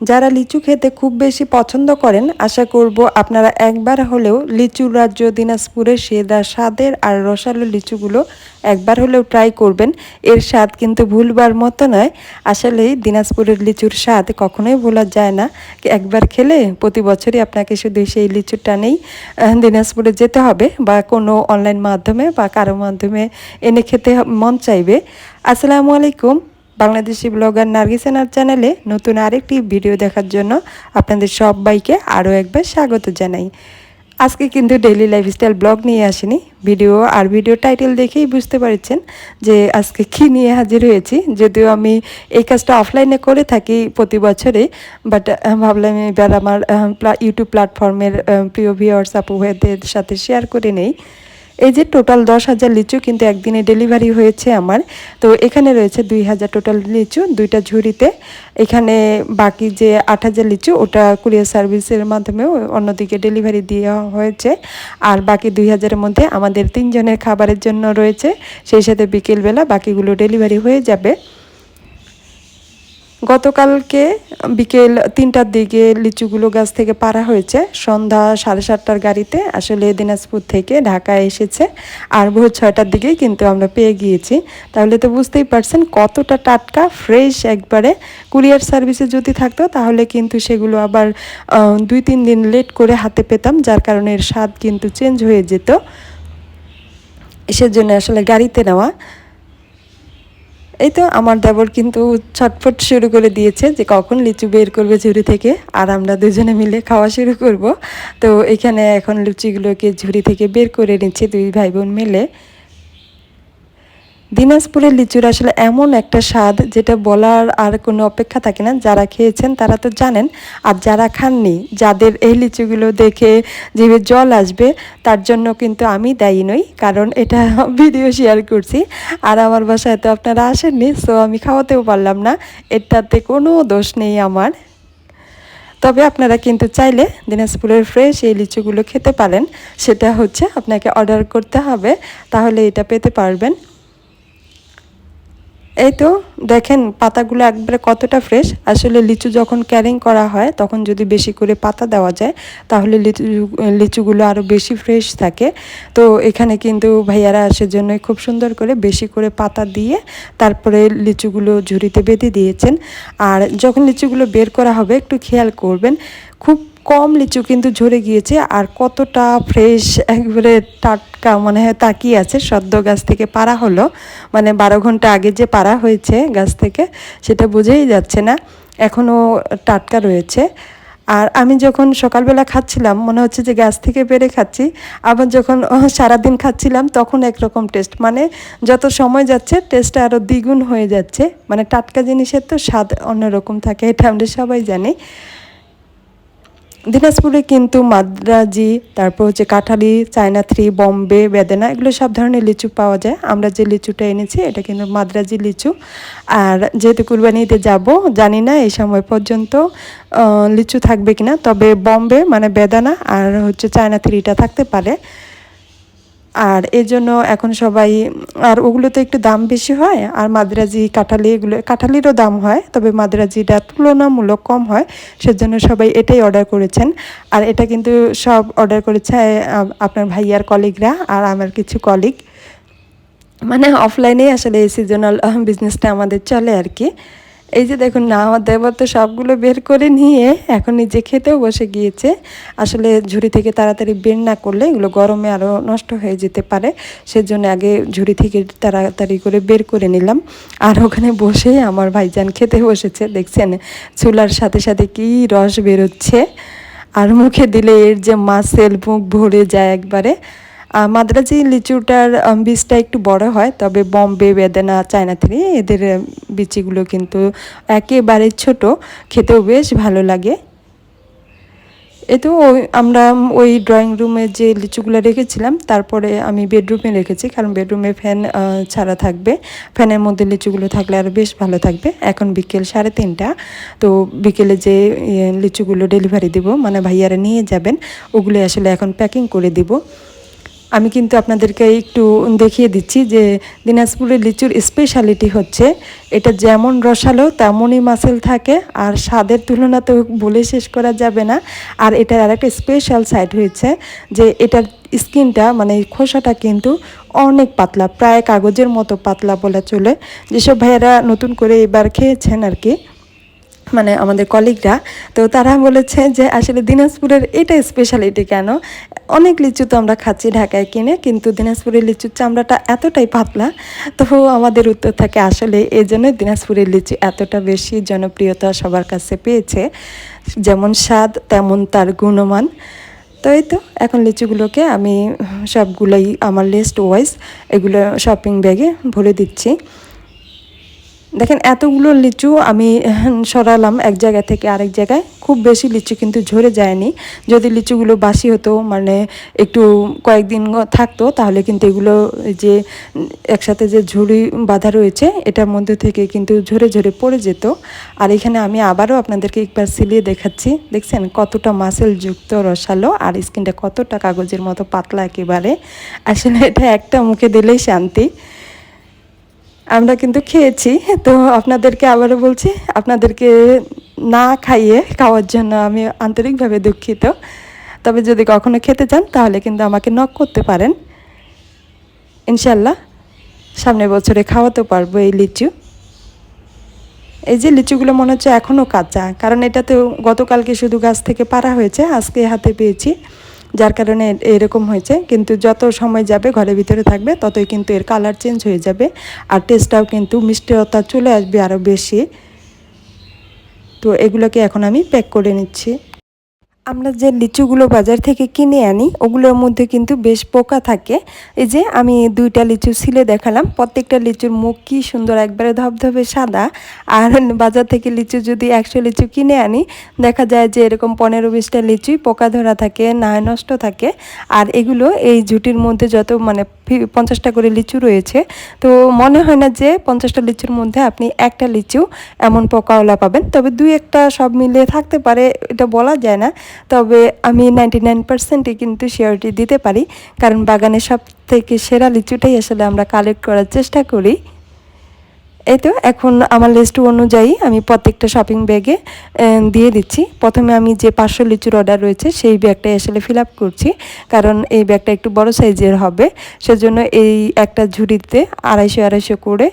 যারা লিচু খেতে খুব বেশি পছন্দ করেন, আশা করব আপনারা একবার হলেও লিচু রাজ্য দিনাজপুরের সেরা স্বাদের আর রসালো লিচুগুলো একবার হলেও ট্রাই করবেন। এর স্বাদ কিন্তু ভুলবার মতো নয়। আসলে দিনাজপুরের লিচুর স্বাদ কখনোই ভোলা যায় না। একবার খেলে প্রতি বছরই আপনাকে শুধু সেই লিচুটা নেই দিনাজপুরে যেতে হবে বা কোনো অনলাইন মাধ্যমে বা কারও মাধ্যমে এনে খেতে মন চাইবে। আসসালামু আলাইকুম। বাংলাদেশি ব্লগার নার্গিসানার চ্যানেলে নতুন আরেকটি ভিডিও দেখার জন্য আপনাদের সবাইকে আরও একবার স্বাগত জানাই। আজকে কিন্তু ডেইলি লাইফস্টাইল ব্লগ নিয়ে আসিনি। ভিডিও আর ভিডিও টাইটেল দেখেই বুঝতে পারছেন যে আজকে কী নিয়ে হাজির হয়েছি। যদিও আমি এই কাজটা অফলাইনে করে থাকি প্রতি বছরে বাট ভাবলাম এবার আমার ইউটিউব প্ল্যাটফর্মের প্রিয় ভিওয়ার্স আপুদের সাথে শেয়ার করে নেই। এই যে টোটাল দশ হাজার লিচু কিন্তু একদিনে ডেলিভারি হয়েছে আমার। তো এখানে রয়েছে দুই হাজার টোটাল লিচু, দুইটা ঝুড়িতে। এখানে বাকি যে আট হাজার লিচু, ওটা কুরিয়ার সার্ভিসের মাধ্যমেও অন্যদিকে ডেলিভারি দেওয়া হয়েছে। আর বাকি দুই হাজারের মধ্যে আমাদের তিনজনের খাবারের জন্য রয়েছে। সেই সাথে বিকেলবেলা বাকিগুলো ডেলিভারি হয়ে যাবে। গতকালকে বিকেল তিনটার দিকে লিচুগুলো গাছ থেকে পাড়া হয়েছে। সন্ধ্যা সাড়ে সাতটার গাড়িতে আসলে দিনাজপুর থেকে ঢাকায় এসেছে। আর ভোর ছয়টার দিকেই কিন্তু আমরা পেয়ে গিয়েছি। তাহলে তো বুঝতেই পারছেন কতটা টাটকা, ফ্রেশ একবারে। কুরিয়ার সার্ভিসে যদি থাকতো তাহলে কিন্তু সেগুলো আবার দুই তিন দিন লেট করে হাতে পেতাম, যার কারণে এর স্বাদ কিন্তু চেঞ্জ হয়ে যেত। সেজন্য আসলে গাড়িতে নেওয়া এই তো আমার দেবর কিন্তু ছটফট শুরু করে দিয়েছে যে কখন লিচু বের করবে ঝুড়ি থেকে, আর আমরা দুজনে মিলে খাওয়া শুরু করব। তো এখানে এখন লুচিগুলোকে ঝুড়ি থেকে বের করে নিচ্ছে দুই ভাই বোন মিলে। দিনাজপুরের লিচুর আসলে এমন একটা স্বাদ যেটা বলার আর কোনো অপেক্ষা থাকে না। যারা খেয়েছেন তারা তো জানেন, আর যারা খাননি, যাদের এই লিচুগুলো দেখে যেভাবে জল আসবে, তার জন্য কিন্তু আমি দায়ী নই, কারণ এটা ভিডিও শেয়ার করছি। আর আমার বাসায় তো আপনারা আসেননি সো আমি খাওয়াতেও পারলাম না। এটাতে কোনো দোষ নেই আমার। তবে আপনারা কিন্তু চাইলে দিনাজপুরের ফ্রেশ এই লিচুগুলো খেতে পারেন। সেটা হচ্ছে আপনাকে অর্ডার করতে হবে, তাহলে এটা পেতে পারবেন। এই তো, দেখেন পাতাগুলো একবারে কতটা ফ্রেশ আসলে লিচু যখন ক্যারিং করা হয়, তখন যদি বেশি করে পাতা দেওয়া যায়, তাহলে লিচু, লিচুগুলো আরও বেশি ফ্রেশ থাকে। তো এখানে কিন্তু ভাইয়ারা জন্যই খুব সুন্দর করে বেশি করে পাতা দিয়ে তারপরে লিচুগুলো ঝুড়িতে বেঁধে দিয়েছেন। আর যখন লিচুগুলো বের করা হবে, একটু খেয়াল করবেন, খুব কম লিচু কিন্তু ঝরে গিয়েছে আর কতটা ফ্রেশ একবারে টাটকা মনে হয় তাকিয়ে আছে। সদ্য গাছ থেকে পাড়া হলো মানে বারো ঘণ্টা আগে যে পাড়া হয়েছে গাছ থেকে, সেটা বুঝেই যাচ্ছে না। এখনও টাটকা রয়েছে। আর আমি যখন সকালবেলা খাচ্ছিলাম, মনে হচ্ছে যে গাছ থেকে বেড়ে খাচ্ছি, আবার যখন সারাদিন খাচ্ছিলাম, তখন একরকম টেস্ট মানে যত সময় যাচ্ছে টেস্টটা আরও দ্বিগুণ হয়ে যাচ্ছে। মানে টাটকা জিনিসের তো স্বাদ অন্যরকম থাকে, এটা আমরা সবাই জানি। দিনাজপুরে কিন্তু মাদ্রাজি, তারপর হচ্ছে কাঁঠালি, চায়না থ্রি, বম্বে, বেদেনা, এগুলো সব ধরনের লিচু পাওয়া যায়। আমরা যে লিচুটা এনেছি, এটা কিন্তু মাদ্রাজি লিচু। আর যেহেতু কুরবানিতে যাব, জানি না এই সময় পর্যন্ত লিচু থাকবে কিনা। তবে বম্বে মানে বেদানা আর হচ্ছে চায়না থ্রিটা থাকতে পারে। আর এই জন্য এখন সবাই, আর ওগুলোতে একটু দাম বেশি হয়, আর মাদ্রাজি, কাঁঠালি এগুলো, কাঁঠালিরও দাম হয়, তবে মাদ্রাজিটা তুলনামূলক কম হয়, সেজন্য সবাই এটাই অর্ডার করেছেন। আর এটা কিন্তু সব অর্ডার করেছে আপনার ভাইয়ার কলিগরা আর আমার কিছু কলিগ মানে অফলাইনেই আসলে এই সিজনাল বিজনেসটা আমাদের চলে আর কি। এই যে দেখুন না আমার দেবর তো সবগুলো বের করে নিয়ে এখন নিজে খেতেও বসে গিয়েছে। আসলে ঝুড়ি থেকে তাড়াতাড়ি বের না করলে এগুলো গরমে আরও নষ্ট হয়ে যেতে পারে। সেজন্য আগে ঝুড়ি থেকে তাড়াতাড়ি করে বের করে নিলাম। আর ওখানে বসেই আমার ভাইজান খেতে বসেছে। দেখছেন, চুলার সাথে সাথে কি রস বেরোচ্ছে। আর মুখে দিলে এর যে মাসেল মুখ ভরে যায় একবারে। মাদ্রাজি লিচুটার বীজটা একটু বড় হয়, তবে বম্বে, বেদানা, চায়না থেকে এদের বিচিগুলো কিন্তু একেবারে ছোট। খেতেও বেশ ভালো লাগে। এ তো আমরা ওই ড্রয়িং রুমে যে লিচুগুলো রেখেছিলাম, তারপরে আমি বেডরুমে রেখেছি, কারণ বেডরুমে ফ্যান ছাড়া থাকবে। ফ্যানের মধ্যে লিচুগুলো থাকলে আরও বেশ ভালো থাকবে। এখন বিকেল সাড়ে তিনটা, তো বিকেলে যে লিচুগুলো ডেলিভারি দিব মানে ভাইয়ারা নিয়ে যাবেন, ওগুলো আসলে এখন প্যাকিং করে দিব। আমি কিন্তু আপনাদেরকে একটু দেখিয়ে দিচ্ছি যে দিনাজপুরের লিচুর স্পেশালিটি হচ্ছে, এটা যেমন রসালো তেমনই মাসেল থাকে, আর স্বাদের তুলনা তো বলে শেষ করা যাবে না। আর এটার আরেকটা স্পেশাল সাইড হয়েছে যে এটার স্কিনটা মানে খোসাটা কিন্তু অনেক পাতলা, প্রায় কাগজের মতো পাতলা বলা চলে। যেসব ভাইয়েরা নতুন করে এবার খেয়েছেন আর কি মানে আমাদের কলিগরা তো তারা বলেছে যে আসলে দিনাজপুরের এটা স্পেশালিটি কেন? অনেক লিচু তো আমরা খাচ্ছি ঢাকায় কিনে, কিন্তু দিনাজপুরের লিচুর চামড়াটা এতটাই পাতলা, তো আমাদের উত্তর থাকে আসলে এই জন্য দিনাজপুরের লিচু এতটা বেশি জনপ্রিয়তা সবার কাছে পেয়েছে। যেমন স্বাদ, তেমন তার গুণমান। তো এই তো, এখন লিচুগুলোকে আমি সবগুলোই আমার লিস্ট ওয়াইজ এগুলো শপিং ব্যাগে ভরে দিচ্ছি। দেখেন, এতগুলো লিচু আমি সরালাম এক জায়গা থেকে আরেক জায়গায়। খুব বেশি লিচু কিন্তু ঝরে যায়নি। যদি লিচুগুলো বাসি হতো মানে একটু কয়েকদিন থাকতো, তাহলে কিন্তু এগুলো যে, একসাথে যে ঝুড়ি বাঁধা রয়েছে, এটার মধ্যে থেকে কিন্তু ঝরে ঝরে পড়ে যেত। আর এখানে আমি আবারও আপনাদেরকে একবার সিলিয়ে দেখাচ্ছি। দেখছেন, কতটা মাসেল যুক্ত রসালো, আর স্কিনটা কতটা কাগজের মতো পাতলা একেবারে। আসলে এটা একটা মুখে দিলেই শান্তি। আমরা কিন্তু খেয়েছি, তো আপনাদেরকে আবারও বলছি, আপনাদেরকে না খাইয়ে খাওয়ার জন্য আমি আন্তরিকভাবে দুঃখিত। তবে যদি কখনো খেতে চান, তাহলে কিন্তু আমাকে নক করতে পারেন। ইনশাল্লাহ সামনের বছরে খাওয়াতে পারব এই লিচু। এই যে লিচুগুলো মনে হচ্ছে এখনও কাঁচা, কারণ এটা তো গতকালকে শুধু গাছ থেকে পারা হয়েছে, আজকে হাতে পেয়েছি। যার কারণে এরকম হয়েছে। কিন্তু যত সময় যাবে ঘরের ভিতরে থাকবে, ততই কিন্তু এর কালার চেঞ্জ হয়ে যাবে। আর টেস্টটাও কিন্তু মিষ্টিতা চলে আসবে আরও বেশি। তো এগুলোকে এখন আমি প্যাক করে নিচ্ছি। আমরা যে লিচুগুলো বাজার থেকে কিনে আনি, ওগুলোর মধ্যে কিন্তু বেশ পোকা থাকে। এই যে আমি দুইটা লিচু ছিলে দেখালাম, প্রত্যেকটা লিচুর মুখ কি সুন্দর একবারে ধবধবে সাদা। আর বাজার থেকে লিচু যদি একশো লিচু কিনে আনি, দেখা যায় যে এরকম পনেরো বিশটা লিচুই পোকা ধরা থাকে না নষ্ট থাকে। আর এগুলো এই ঝুটির মধ্যে যত মানে পঞ্চাশটা করে লিচু রয়েছে, তো মনে হয় না যে পঞ্চাশটা লিচুর মধ্যে আপনি একটা লিচু এমন পোকাওয়ালা পাবেন। তবে দুই একটা সব মিলিয়ে থাকতে পারে, এটা বলা যায় না। তবে আমি নাইনটি নাইন পার্সেন্টই কিন্তু শিওরিটি দিতে পারি। কারণ বাগানে সব থেকে সেরা লিচুটাই আসলে আমরা কালেক্ট করার চেষ্টা করি। এই তো এখন আমার লিস্ট অনুযায়ী আমি প্রত্যেকটা শপিং ব্যাগে দিয়ে দিচ্ছি। প্রথমে আমি যে পাঁচশো লিচুর অর্ডার রয়েছে, সেই ব্যাগটাই আসলে ফিল আপ করছি। কারণ এই ব্যাগটা একটু বড় সাইজের হবে। সেজন্য এই একটা ঝুড়িতে আড়াইশো আড়াইশো করে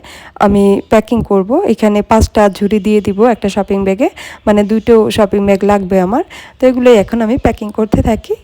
আমি প্যাকিং করব। এখানে পাঁচটা ঝুড়ি দিয়ে দিব একটা শপিং ব্যাগে মানে দুটো শপিং ব্যাগ লাগবে আমার। তো এগুলোই এখন আমি প্যাকিং করতে থাকি।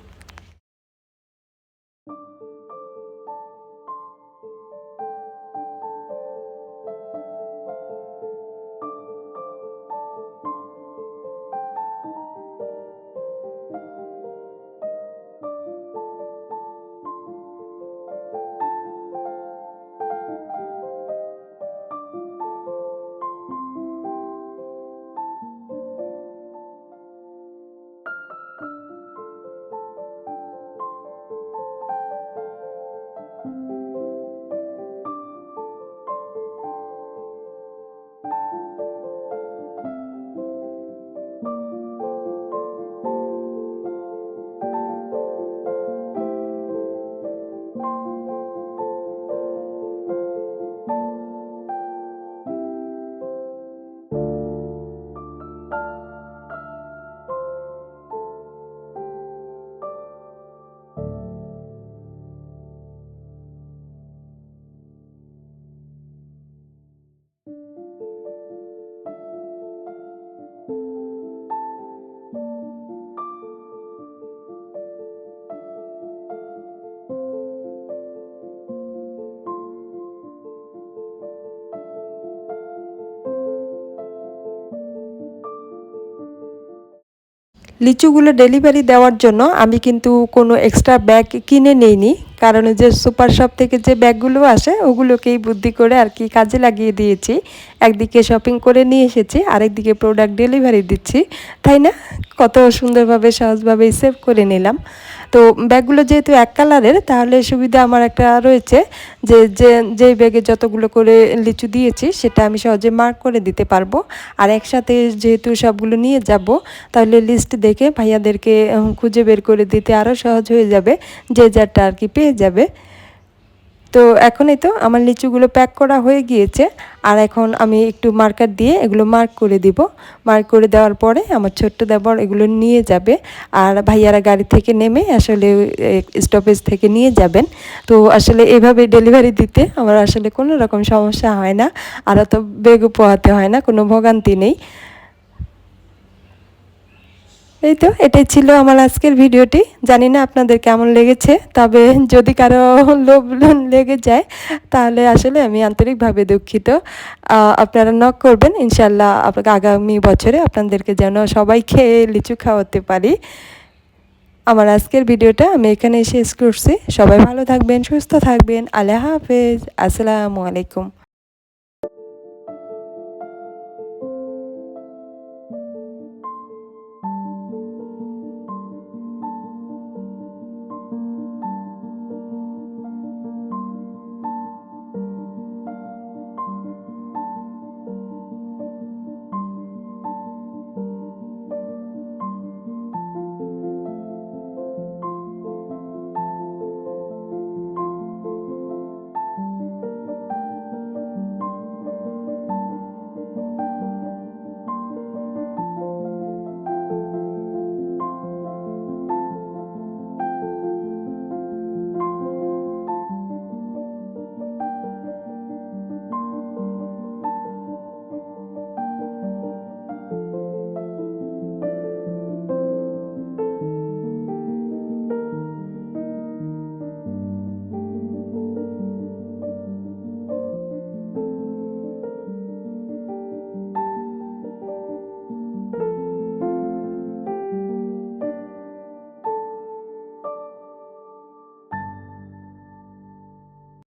লিচুগুলো ডেলিভারি দেওয়ার জন্য আমি কিন্তু কোনো এক্সট্রা ব্যাগ কিনে নেইনি। কারণ যে সুপার শপ থেকে যে ব্যাগগুলো আসে, ওগুলোকেই বুদ্ধি করে আর কি কাজে লাগিয়ে দিয়েছি। একদিকে শপিং করে নিয়ে এসেছি, আরেকদিকে প্রোডাক্ট ডেলিভারি দিচ্ছি। তাই না? কত সুন্দরভাবে সহজভাবে সেভ করে নিলাম। তো ব্যাগগুলো যেহেতু এক কালারের, তাহলে সুবিধা আমার একটা রয়েছে যে যে যেই ব্যাগে যতগুলো করে লিচু দিয়েছি, সেটা আমি সহজে মার্ক করে দিতে পারব। আর একসাথে যেহেতু সবগুলো নিয়ে যাব, তাহলে লিস্ট দেখে ভাইয়াদেরকে খুঁজে বের করে দিতে আরও সহজ হয়ে যাবে, যে যারটা আর কি পেয়ে যাবে। তো এখনই তো আমার লিচুগুলো প্যাক করা হয়ে গিয়েছে। আর এখন আমি একটু মার্কার দিয়ে এগুলো মার্ক করে দিব। মার্ক করে দেওয়ার পরে আমার ছোট্ট দেবর এগুলো নিয়ে যাবে। আর ভাইয়ারা গাড়ি থেকে নেমে আসলে স্টপেজ থেকে নিয়ে যাবেন। তো আসলে এভাবে ডেলিভারি দিতে আমার আসলে কোনো রকম সমস্যা হয় না। আর অত বেগও পোহাতে হয় না, কোনো ভোগান্তি নেই। এই তো, এটাই ছিল আমার আজকের ভিডিওটি। জানি না আপনাদের কেমন লেগেছে, তবে যদি কারও লোভ লেগে যায়, তাহলে আসলে আমি আন্তরিকভাবে দুঃখিত। আপনারা নক করবেন ইনশাল্লাহ আপনাকে আগামী বছরে আপনাদেরকে যেন সবাই খেয়ে লিচু খাওয়াতে পারি। আমার আজকের ভিডিওটা আমি এখানে শেষ করছি। সবাই ভালো থাকবেন, সুস্থ থাকবেন। আল্লাহ হাফেজ। আসসালামু আলাইকুম।